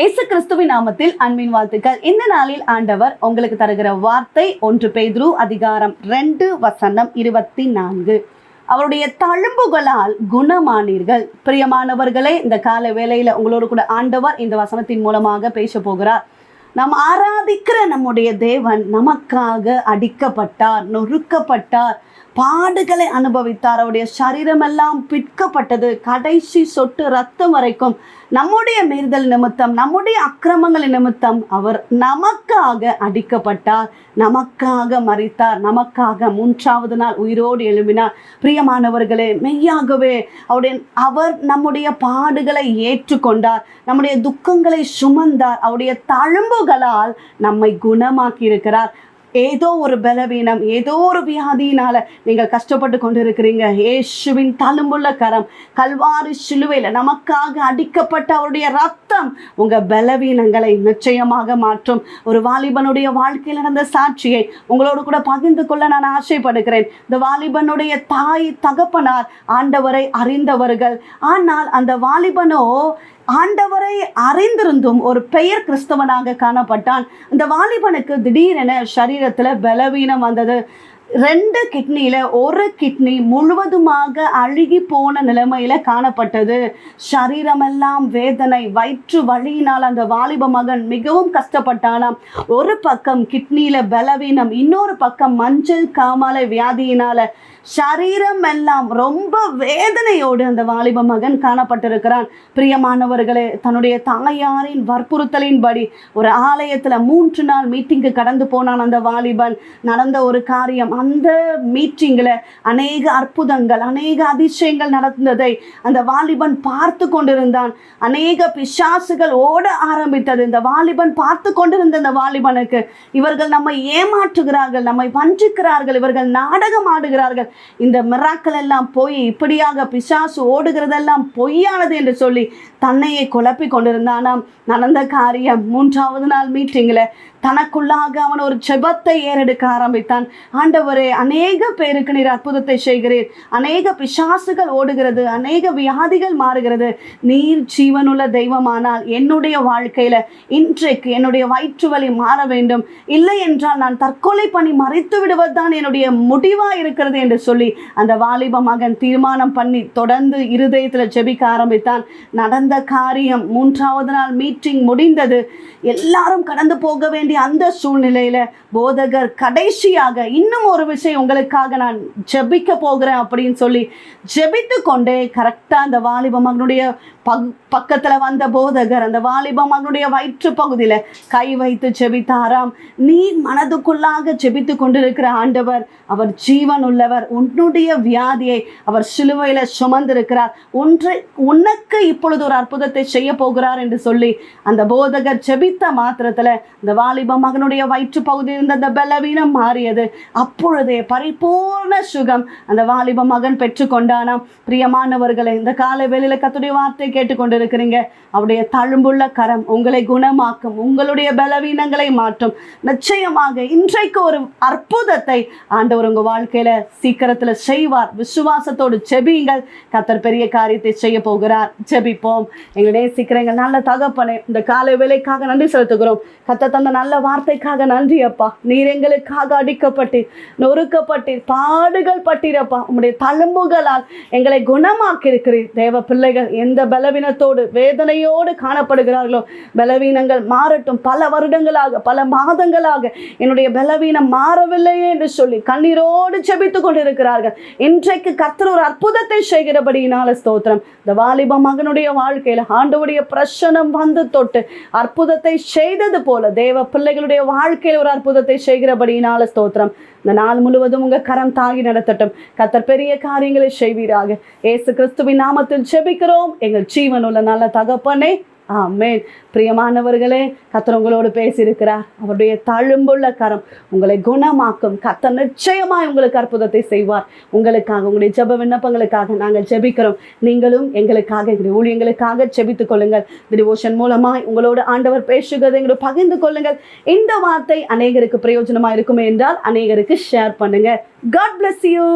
இயேசு கிறிஸ்துவின் நாமத்தில் அன்பின் வாழ்த்துக்கள். இந்த நாளில் ஆண்டவர் உங்களுக்கு தருகிற வார்த்தை ஒன்று பெய்துரு அதிகாரம் ரெண்டு வசனம் இருபத்தி நான்கு அவருடைய தழும்புகளால் குணமானீர்கள். பிரியமானவர்களே இந்த கால வேளையில உங்களோடு கூட ஆண்டவர் இந்த வசனத்தின் மூலமாக பேச போகிறார். நாம் ஆராதிக்கிற நம்முடைய தேவன் நமக்காக அடிக்கப்பட்டார் நொறுக்கப்பட்டார் பாடுகளை அனுபவித்தார். அவருடைய சரீரமெல்லாம் பிற்கப்பட்டது கடைசி சொட்டு ரத்தம் வரைக்கும் நம்முடைய மீறுதல் நிமித்தம் நம்முடைய அக்கிரமங்களின் நிமித்தம் அவர் நமக்காக அடிக்கப்பட்டார் நமக்காக மறித்தார் நமக்காக மூன்றாவது நாள் உயிரோடு எழும்பினார். பிரியமானவர்களே மெய்யாகவே அவருடைய அவர் நம்முடைய பாடுகளை ஏற்றுக்கொண்டார் நம்முடைய துக்கங்களை சுமந்தார் அவருடைய தழும்புகளால் நம்மை குணமாக்கி இருக்கிறார் ஏதோ ஒரு பலவீனம் ஏதோ ஒரு வியாதியினால நீங்கள் கஷ்டப்பட்டு கொண்டு இருக்கிறீங்க இயேசுவின் தழும்புள்ள கரம் கல்வாரி சிலுவையில் நமக்காக அடிக்கப்பட்ட அவருடைய ரத்தம் உங்க பலவீனங்களை நிச்சயமாக மாற்றும். ஒரு வாலிபனுடைய வாழ்க்கையில் நடந்த சாட்சியை உங்களோடு கூட பகிர்ந்து கொள்ள நான் ஆசைப்படுகிறேன். இந்த வாலிபனுடைய தாய் தகப்பனார் ஆண்டவரை அறிந்தவர்கள். ஆனால் அந்த வாலிபனோ ஆண்டவரை அறிந்திருந்தும் ஒரு பெயர் கிறிஸ்தவனாக காணப்பட்டான். இந்த வாலிபனுக்கு திடீரென சரீரத்தில் பலவீனம் வந்தது. ரெண்டு கிட்னியில் ஒரு கிட்னி முழுவதுமாக அழுகி போன நிலைமையில் காணப்பட்டது. சரீரமெல்லாம் வேதனை வயிற்று வழியினால் அந்த வாலிப மகன் மிகவும் கஷ்டப்பட்டானாம். ஒரு பக்கம் கிட்னியில் பலவீனம் இன்னொரு பக்கம் மஞ்சள் காமாலை வியாதியினால் சரீரம் எல்லாம் ரொம்ப வேதனையோடு அந்த வாலிப மகன் காணப்பட்டிருக்கிறான். பிரியமானவர்களே தன்னுடைய தாயாரின் வற்புறுத்தலின்படி ஒரு ஆலயத்தில் மூன்று நாள் மீட்டிங்கு கடந்து போனான் அந்த வாலிபன். நடந்த ஒரு காரியம் அந்த மீட்டிங்கில் அநேக அற்புதங்கள் அநேக அதிசயங்கள் நடந்ததை அந்த வாலிபன் பார்த்து கொண்டிருந்தான். அநேக பிசாசுகள் ஓட ஆரம்பித்தது. இந்த வாலிபன் பார்த்து கொண்டிருந்த இந்த வாலிபனுக்கு இவர்கள் நம்மை ஏமாற்றுகிறார்கள் நம்மை வஞ்சிக்கிறார்கள் இவர்கள் நாடகம் ஆடுகிறார்கள். இந்த மிராக்கள் எல்லாம் போய் இப்படியாக பிசாசு ஓடுகிறதெல்லாம் பொய்யானது என்று சொல்லி தன்னையே குழப்பி கொண்டிருந்தானாம். நடந்த காரியம் மூன்றாவது நாள் மீட்டிங்கில் தனக்குள்ளாக அவன் ஒரு செபத்தை ஏறெடுக்க ஆரம்பித்தான். ஆண்டவர் அநேக பேருக்கு நீர் அற்புதத்தை செய்கிறீர். அநேக பிசாசுகள் ஓடுகிறது அநேக வியாதிகள் மாறுகிறது. நீர் ஜீவனுள்ள தெய்வமானால் என்னுடைய வாழ்க்கையில இன்றைக்கு என்னுடைய வயிற்று வலி மாற வேண்டும். இல்லை என்றால் நான் தற்கொலை பண்ணி மறைத்து விடுவதுதான் என்னுடைய முடிவா இருக்கிறது என்று சொல்லி அந்த வாலிப மகன் தீர்மானம் பண்ணி தொடர்ந்து இருதயத்தில் ஜெபிக்க ஆரம்பித்தான். நடந்த காரியம் மூன்றாவது நாள் மீட்டிங் முடிந்தது. எல்லாரும் கடந்து போக வேண்டிய அந்த சூழ்நிலையில போதகர் கடைசியாக இன்னும் ஒரு விஷயம் உங்களுக்காக நான் ஜெபிக்க போகிறேன் அப்படின்னு சொல்லி ஜெபித்து கொண்டே கரெக்டாக அந்த வாலிப மகனுடைய பக் பக்கத்தில் வந்த போதகர் அந்த வாலிப மகனுடைய வயிற்று பகுதியில் கை வைத்து செபித்தாராம். நீ மனதுக்குள்ளாக செபித்து கொண்டிருக்கிற ஆண்டவர் அவர் ஜீவன் உள்ளவர் உன்னுடைய வியாதியை அவர் சிலுவையில் சுமந்திருக்கிறார். ஒன்றை உனக்கு இப்பொழுது ஒரு அற்புதத்தை செய்ய போகிறார் என்று சொல்லி அந்த போதகர் செபித்த மாத்திரத்தில் அந்த வாலிப மகனுடைய வயிற்று பகுதியில் இருந்த அந்த பலவீனம் மாறியது. அப்பொழுதே பரிபூர்ண சுகம் அந்த வாலிப மகன் பெற்றுக்கொண்டானாம் பிரியமானவர்களை இந்த கால வேலையில் கத்துடைய வார்த்தைக்கு கேட்டுக்கொண்டிருக்கிறீங்க. அவருடைய தழும்புள்ள கரம் உங்களை குணமாக்கும் உங்களுடைய பலவீனங்களை மாற்றும். நிச்சயமாக இன்றைக்கு ஒரு அற்புதத்தை ஆண்டவர் உங்க வாழ்க்கையில சீக்கிரத்துல செய்வார். விசுவாசத்தோடு செபியுங்கள் கத்தர் பெரிய காரியத்தை செய்ய போகிறார். செபிப்போம் எங்களுடைய சீக்கிரங்கள் நல்ல தகப்பனே இந்த காலை வேலைக்காக நன்றி செலுத்துகிறோம். கத்த தந்த நல்ல வார்த்தைக்காக நன்றி அப்பா. நீர் எங்களுக்காக அடிக்கப்பட்டீர் நொறுக்கப்பட்டீர் பாடுகள் பட்டீரப்பா. உங்களுடைய தழும்புகளால் எங்களை குணமாக்கி இருக்கிறீர் தேவ பிள்ளைகள் எந்த பல பலவீனத்தோடு வேதனையோடு காணப்படுகிறார்களோ பலவீனங்கள் மாறட்டும். பல வருடங்களாக பல மாதங்களாக என்னுடைய பலவீனம் மாறவில்லையே என்று சொல்லி கண்ணீரோடு செபித்து கொண்டிருக்கிறார்கள். இன்றைக்கு கர்த்தர் ஒரு அற்புதத்தை செய்கிறபடியினால ஸ்தோத்திரம். இந்த வாலிப மகனுடைய வாழ்க்கையில் ஆண்டவுடைய பிரசனம் வந்து தொட்டு அற்புதத்தை செய்தது போல தேவ பிள்ளைகளுடைய வாழ்க்கையில் ஒரு அற்புதத்தை செய்கிறபடியினால ஸ்தோத்திரம். இந்த நாள் முழுவதும் உங்கள் கரம் தாங்கி நடத்தட்டும். கத்தர் பெரிய காரியங்களை செய்வீராக. ஏசு கிறிஸ்துவின் நாமத்தில் செபிக்கிறோம். எங்கள் ஜீவனுள்ள நல்ல தகப்பனே. ஆமேன். பிரியமானவர்களே கத்தர் உங்களோடு பேசியிருக்கிறார். அவருடைய தழும்புள்ள கரம் உங்களை குணமாக்கும். கத்தர் நிச்சயமாய் உங்களுக்கு அற்புதத்தை செய்வார். உங்களுக்காக உங்களுடைய ஜெப விண்ணப்பங்களுக்காக நாங்கள் ஜெபிக்கிறோம். நீங்களும் எங்களுக்காக எங்களுடைய ஊழியங்களுக்காக ஜெபித்துக் கொள்ளுங்கள். டிவோஷன் மூலமாய் உங்களோட ஆண்டவர் பேசுகிறதை எங்களோட பகிர்ந்து கொள்ளுங்கள். இந்த வார்த்தை அநேகருக்கு பிரயோஜனமா இருக்குமே என்றால் அநேகருக்கு ஷேர் பண்ணுங்க. God bless you